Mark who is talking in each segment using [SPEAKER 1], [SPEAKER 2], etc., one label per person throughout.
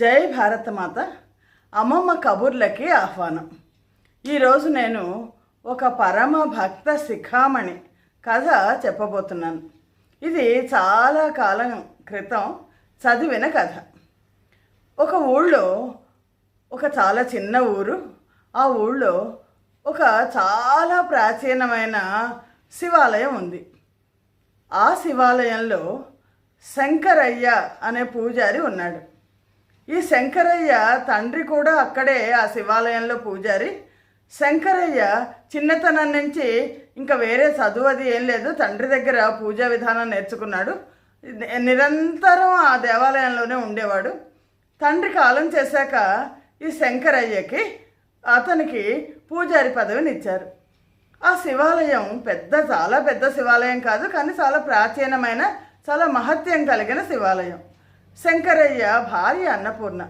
[SPEAKER 1] జై భారతమాత అమ్మమ్మ కబుర్లకి ఆహ్వానం. ఈరోజు నేను ఒక పరమ భక్త శిఖామణి కథ చెప్పబోతున్నాను. ఇది చాలా కాలం క్రితం చదివిన కథ. ఒక ఊళ్ళో ఒక చాలా చిన్న ఊరు ఆ ఊళ్ళో ఒక చాలా ప్రాచీనమైన శివాలయం ఉంది. ఆ శివాలయంలో శంకరయ్య అనే పూజారి ఉన్నాడు. ఈ శంకరయ్య తండ్రి కూడా అక్కడే ఆ శివాలయంలో పూజారి. శంకరయ్య చిన్నతనం నుంచి ఇంకా వేరే చదువు అది ఏం లేదు తండ్రి దగ్గర పూజా విధానం నేర్చుకున్నాడు. నిరంతరం ఆ దేవాలయంలోనే ఉండేవాడు. తండ్రి కాలం చేశాక ఈ శంకరయ్యకి అతనికి పూజారి పదవిని ఇచ్చారు. ఆ శివాలయం పెద్ద చాలా పెద్ద శివాలయం కాదు కానీ చాలా ప్రాచీనమైన చాలా మహత్యం కలిగిన శివాలయం. శంకరయ్య భార్య అన్నపూర్ణ.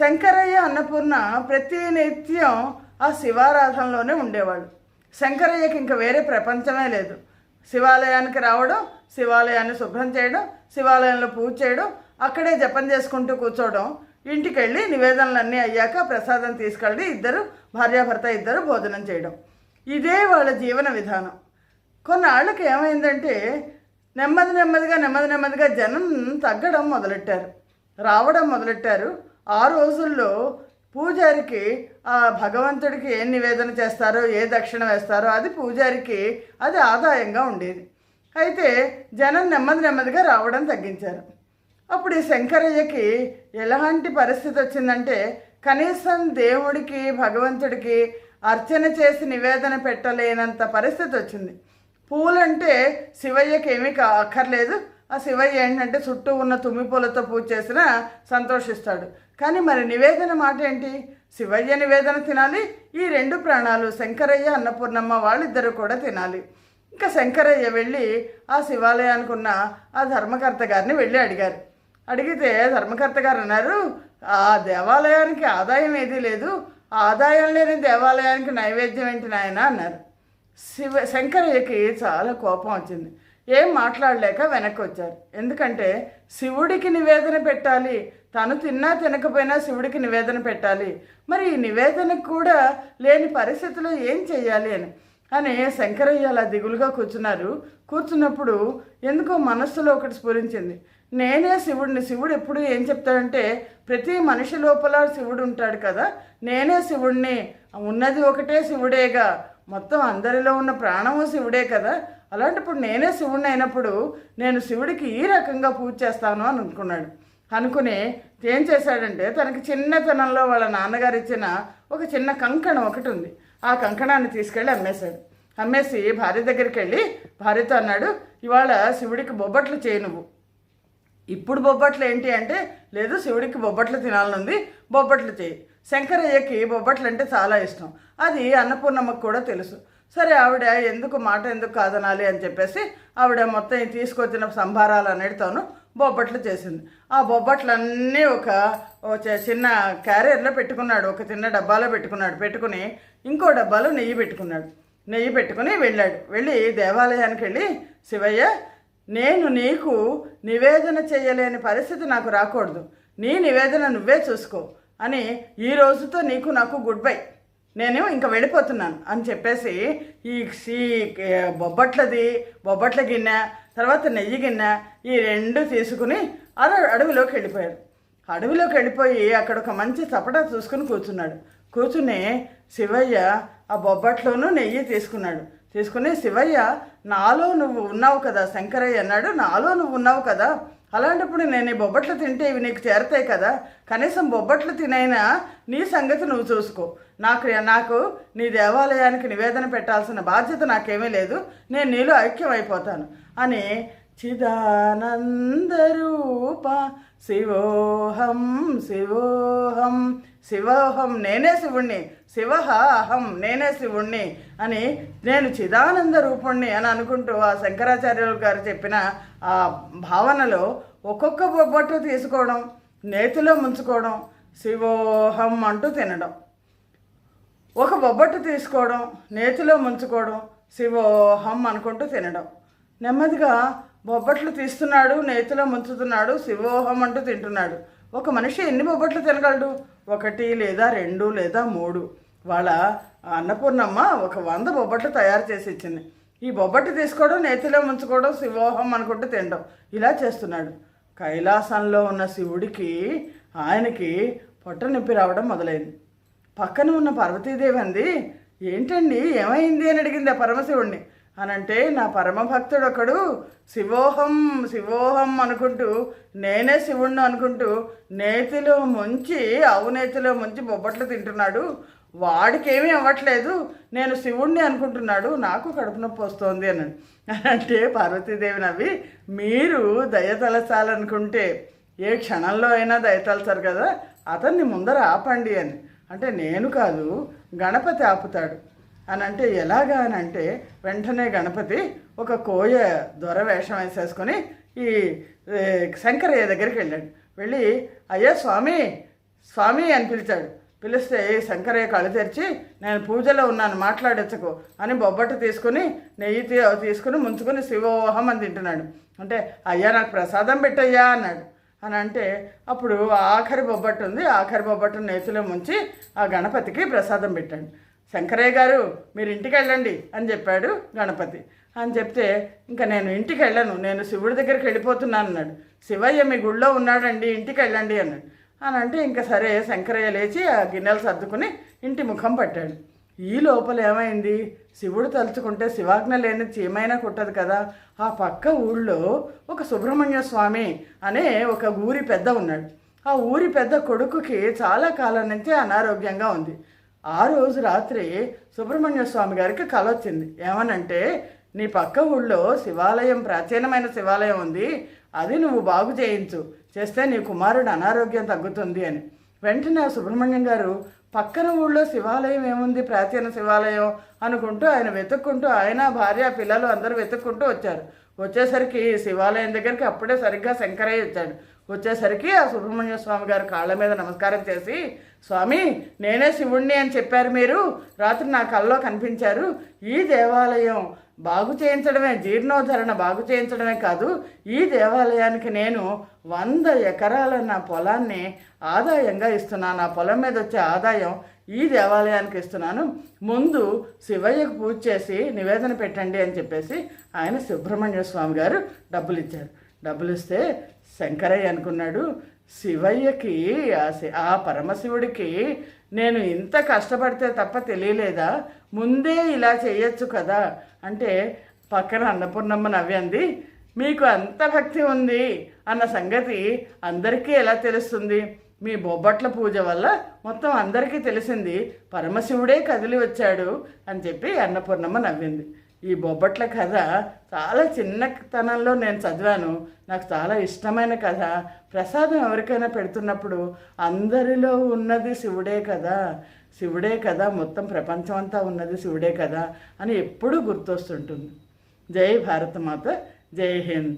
[SPEAKER 1] శంకరయ్య అన్నపూర్ణ ప్రతి నిత్యం ఆ శివారాధనలోనే ఉండేవాడు. శంకరయ్యకి ఇంకా వేరే ప్రపంచమే లేదు. శివాలయానికి రావడం శివాలయాన్ని శుభ్రం చేయడం శివాలయంలో పూజ చేయడం అక్కడే జపం చేసుకుంటూ కూర్చోవడం ఇంటికి వెళ్ళి నివేదనలన్నీ అయ్యాక ప్రసాదం తీసుకెళ్ళి ఇద్దరు భార్యాభర్త ఇద్దరు భోజనం చేయడం. ఇదే వాళ్ళ జీవన విధానం. కొన్నాళ్ళకి ఏమైందంటే నెమ్మది నెమ్మదిగా నెమ్మది నెమ్మదిగా జనం తగ్గడం మొదలెట్టారు. రావడం మొదలెట్టారు. ఆ రోజుల్లో పూజారికి ఆ భగవంతుడికి ఏ నివేదన చేస్తారో ఏ దక్షిణ వేస్తారో అది పూజారికి అది ఆదాయంగా ఉండేది. అయితే జనం నెమ్మది నెమ్మదిగా రావడం తగ్గించారు. అప్పుడు ఈ శంకరయ్యకి ఎలాంటి పరిస్థితి వచ్చిందంటే కనీసం దేవుడికి భగవంతుడికి అర్చన చేసి నివేదన పెట్టలేనంత పరిస్థితి వచ్చింది. పూలంటే శివయ్యకి ఏమీ అక్కర్లేదు. ఆ శివయ్య ఏంటంటే చుట్టూ ఉన్న తుమ్మి పూలతో పూజ చేసినా సంతోషిస్తాడు. కానీ మరి నివేదన మాట ఏంటి? శివయ్య నివేదన తినాలి ఈ రెండు ప్రాణాలు శంకరయ్య అన్నపూర్ణమ్మ వాళ్ళిద్దరూ కూడా తినాలి. ఇంకా శంకరయ్య వెళ్ళి ఆ శివాలయానికి ఉన్న ఆ ధర్మకర్త గారిని వెళ్ళి అడిగారు. అడిగితే ధర్మకర్త గారు అన్నారు ఆ దేవాలయానికి ఆదాయం ఏదీ లేదు. ఆ ఆదాయం లేని దేవాలయానికి నైవేద్యం ఏంటి నాయన? అన్నారు. శివ శంకరయ్యకి చాలా కోపం వచ్చింది. ఏం మాట్లాడలేక వెనక్కి వచ్చారు ఎందుకంటే శివుడికి నివేదన పెట్టాలి. తను తిన్నా తినకపోయినా శివుడికి నివేదన పెట్టాలి. మరి ఈ నివేదనకు కూడా లేని పరిస్థితిలో ఏం చెయ్యాలి అని. అని శంకరయ్య అలా దిగులుగా కూర్చున్నారు. కూర్చున్నప్పుడు ఎందుకో మనస్సులో ఒకటి స్ఫురించింది. నేనే శివుడిని శివుడు ఎప్పుడు ఏం చెప్తాడంటే ప్రతి మనిషి లోపల శివుడు ఉంటాడు కదా. నేనే శివుడిని ఉన్నది ఒకటే శివుడేగా. మొత్తం అందరిలో ఉన్న ప్రాణము శివుడే కదా. అలాంటప్పుడు నేనే శివుడిని అయినప్పుడు నేను శివుడికి ఈ రకంగా పూజ చేస్తాను అని అనుకున్నాడు. అనుకుని ఏం చేశాడంటే తనకి చిన్నతనంలో వాళ్ళ నాన్నగారు ఇచ్చిన ఒక చిన్న కంకణం ఒకటి ఉంది. ఆ కంకణాన్ని తీసుకెళ్ళి అమ్మేశాడు. అమ్మేసి భార్య దగ్గరికి వెళ్ళి భార్యతో అన్నాడు ఇవాళ శివుడికి బొబ్బట్లు చేయి నువ్వు. ఇప్పుడు బొబ్బట్లు ఏంటి అంటే లేదు శివుడికి బొబ్బట్లు తినాలనుంది బొబ్బట్లు చేయి. శంకరయ్యకి బొబ్బట్లు అంటే చాలా ఇష్టం. అది అన్నపూర్ణమ్మకు కూడా తెలుసు. సరే ఆవిడ ఎందుకు మాట ఎందుకు కాదనాలి అని చెప్పేసి ఆవిడ మొత్తం తీసుకొచ్చిన సంభారాలు అనేటితోను బొబ్బట్లు చేసింది. ఆ బొబ్బట్లన్నీ ఒక ఒక చి- చిన్న క్యారియర్లో పెట్టుకున్నాడు. ఒక చిన్న డబ్బాలో పెట్టుకున్నాడు. పెట్టుకుని ఇంకో డబ్బాలో నెయ్యి పెట్టుకున్నాడు. నెయ్యి పెట్టుకుని వెళ్ళాడు. వెళ్ళి దేవాలయానికి వెళ్ళి శివయ్య నేను నీకు నివేదన చేయలేని పరిస్థితి నాకు రాకూడదు. నీ నివేదన నువ్వే చూసుకో. అని ఈ రోజుతో నీకు నాకు గుడ్ బై నేను ఇంకా వెళ్ళిపోతున్నాను అని చెప్పేసి ఈ ఈ బొబ్బట్లది బొబ్బట్ల గిన్నె తర్వాత నెయ్యి గిన్నె ఈ రెండు తీసుకుని అలా అడవిలోకి వెళ్ళిపోయారు. అడవిలోకి వెళ్ళిపోయి అక్కడ ఒక మంచి చపట చూసుకుని కూర్చున్నాడు. కూర్చుని శివయ్య ఆ బొబ్బట్లోనూ నెయ్యి తీసుకున్నాడు. తీసుకుని శివయ్య నాలో నువ్వు ఉన్నావు కదా శంకరయ్య అన్నాడు. నాలో నువ్వు ఉన్నావు కదా అలాంటప్పుడు నేను ఈ బొబ్బట్లు తింటే ఇవి నీకు చేరతాయి కదా. కనీసం బొబ్బట్లు తినైనా నీ సంగతి నువ్వు చూసుకో. నాకు నాకు నీ దేవాలయానికి నివేదన పెట్టాల్సిన బాధ్యత నాకేమీ లేదు. నేను నీలో ఐక్యం అయిపోతాను అని చిదానందరూప శివోహం శివోహం శివోహం నేనే శివుణ్ణి శివహ అహం నేనే శివుణ్ణి అని నేను చిదానంద రూపుణ్ణి అని అనుకుంటూ ఆ శంకరాచార్యులు గారు చెప్పిన ఆ భావనలో ఒక్కొక్క బొబ్బట్టు తీసుకోవడం నేతిలో ముంచుకోవడం శివోహం అంటూ తినడం. ఒక బొబ్బట్టు తీసుకోవడం నేతిలో ముంచుకోవడం శివోహం అనుకుంటూ తినడం. నెమ్మదిగా బొబ్బట్లు తీస్తున్నాడు నేతిలో ముంచుతున్నాడు శివోహం అంటూ తింటున్నాడు. ఒక మనిషి ఎన్ని బొబ్బట్లు తినగలడు? ఒకటి లేదా రెండు లేదా మూడు. వాళ్ళ అన్నపూర్ణమ్మ ఒక వంద బొబ్బట్లు తయారు చేసి ఇచ్చింది. ఈ బొబ్బట్లు తీసుకోవడం నేతిలో ముంచుకోవడం శివోహం అనుకుంటూ తినడం. ఇలా చేస్తున్నాడు. కైలాసంలో ఉన్న శివుడికి ఆయనకి పొట్ట నొప్పి రావడం మొదలైంది. పక్కన ఉన్న పార్వతీదేవి అంది ఏంటండి? ఏమైంది? అని అడిగింది ఆ పరమశివుణ్ణి. అనంటే నా పరమభక్తుడు ఒకడు శివోహం శివోహం అనుకుంటూ నేనే శివుణ్ణి అనుకుంటూ నేతిలో ముంచి అవునేతిలో ముంచి బొబ్బట్లు తింటున్నాడు. వాడికేమీ అవ్వట్లేదు. నేను శివుణ్ణి అనుకుంటున్నాడు. నాకు కడుపు నొప్పి వస్తోంది అని. అంటే పార్వతీదేవి నవ్వి మీరు దయతలచాలనుకుంటే ఏ క్షణంలో అయినా దయతలచారు కదా అతన్ని ముందర ఆపండి అని. అంటే నేను కాదు గణపతి ఆపుతాడు. అని అంటే ఎలాగా అని అంటే వెంటనే గణపతి ఒక కోయ దొర వేషం వేసేసుకొని ఈ శంకరయ్య దగ్గరికి వెళ్ళాడు. వెళ్ళి అయ్యా స్వామి స్వామి అని పిలిచాడు. పిలిస్తే శంకరయ్య కళ్ళు తెరిచి నేను పూజలో ఉన్నాను మాట్లాడొచ్చుకో అని బొబ్బట్టు తీసుకుని నెయ్యి తీసుకుని ముంచుకొని శివోహం అని తింటున్నాడు. అంటే అయ్యా నాకు ప్రసాదం పెట్టయ్యా అన్నాడు. అని అంటే అప్పుడు ఆఖరి బొబ్బట్టు ఉంది. ఆఖరి బొబ్బట్టు నేతిలో ముంచి ఆ గణపతికి ప్రసాదం పెట్టాడు. శంకరయ్య గారు మీరు ఇంటికి వెళ్ళండి అని చెప్పాడు గణపతి. అని చెప్తే ఇంకా నేను ఇంటికి వెళ్ళను నేను శివుడి దగ్గరికి వెళ్ళిపోతున్నాను అన్నాడు. శివయ్య మీ గుళ్ళో ఉన్నాడండి ఇంటికి వెళ్ళండి అన్నాడు. అని అంటే ఇంకా సరే శంకరయ్య లేచి ఆ గిన్నెలు సర్దుకుని ఇంటి ముఖం పట్టాడు. ఈ లోపల ఏమైంది? శివుడు తలుచుకుంటే శివాజ్ఞ లేని చీమైనా కుట్టదు కదా. ఆ పక్క ఊళ్ళో ఒక సుబ్రహ్మణ్య స్వామి అనే ఒక ఊరి పెద్ద ఉన్నాడు. ఆ ఊరి పెద్ద కొడుకుకి చాలా కాలం నుంచి అనారోగ్యంగా ఉంది. ఆ రోజు రాత్రి సుబ్రహ్మణ్య స్వామి గారికి కళ వచ్చింది. ఏమనంటే నీ పక్క ఊళ్ళో శివాలయం ప్రాచీనమైన శివాలయం ఉంది. అది నువ్వు బాగు చేయించు. చేస్తే నీ కుమారుడు అనారోగ్యం తగ్గుతుంది అని. వెంటనే సుబ్రహ్మణ్యం గారు పక్కన ఊళ్ళో శివాలయం ఏముంది? ప్రాచీన శివాలయం? అనుకుంటూ ఆయన వెతుక్కుంటూ ఆయన భార్య పిల్లలు అందరూ వెతుక్కుంటూ వచ్చారు. వచ్చేసరికి శివాలయం దగ్గరికి అప్పుడే సరిగ్గా శంకరయ్య వచ్చాడు. వచ్చేసరికి ఆ సుబ్రహ్మణ్య స్వామి గారు కాళ్ళ మీద నమస్కారం చేసి స్వామి నేనే శివుణ్ణి అని చెప్పారు మీరు. రాత్రి నా కల్లో కనిపించారు. ఈ దేవాలయం బాగు చేయించడమే జీర్ణోద్ధరణ బాగు చేయించడమే కాదు. ఈ దేవాలయానికి నేను వంద ఎకరాల నా పొలాన్ని ఆదాయంగా ఇస్తున్నాను. ఆ పొలం మీద వచ్చే ఆదాయం ఈ దేవాలయానికి ఇస్తున్నాను. ముందు శివయ్యకు పూజ చేసి నివేదన పెట్టండి అని చెప్పేసి ఆయన సుబ్రహ్మణ్య స్వామి గారు డబ్బులు ఇచ్చారు డబ్బులు ఇస్తే శంకరయ్య అనుకున్నాడు శివయ్యకి ఆ ఆ పరమశివుడికి నేను ఇంత కష్టపడితే తప్ప తెలియలేదా? ముందే ఇలా చేయొచ్చు కదా? అంటే పక్కన అన్నపూర్ణమ్మ నవ్వింది మీకు అంత భక్తి ఉంది అన్న సంగతి అందరికీ ఎలా తెలుస్తుంది? మీ బొబ్బట్ల పూజ వల్ల మొత్తం అందరికీ తెలిసింది పరమశివుడే కదిలి వచ్చాడు అని చెప్పి అన్నపూర్ణమ్మ నవ్వింది. ఈ బొబ్బట్ల కథ చాలా చిన్నతనంలో నేను చదివాను. నాకు చాలా ఇష్టమైన కథ. ప్రసాదం ఎవరికైనా పెడుతున్నప్పుడు అందరిలో ఉన్నది శివుడే కదా. శివుడే కదా మొత్తం ప్రపంచం అంతా ఉన్నది శివుడే కదా అని ఎప్పుడూ గుర్తొస్తుంటుంది. జై భారతమాత జై హింద్.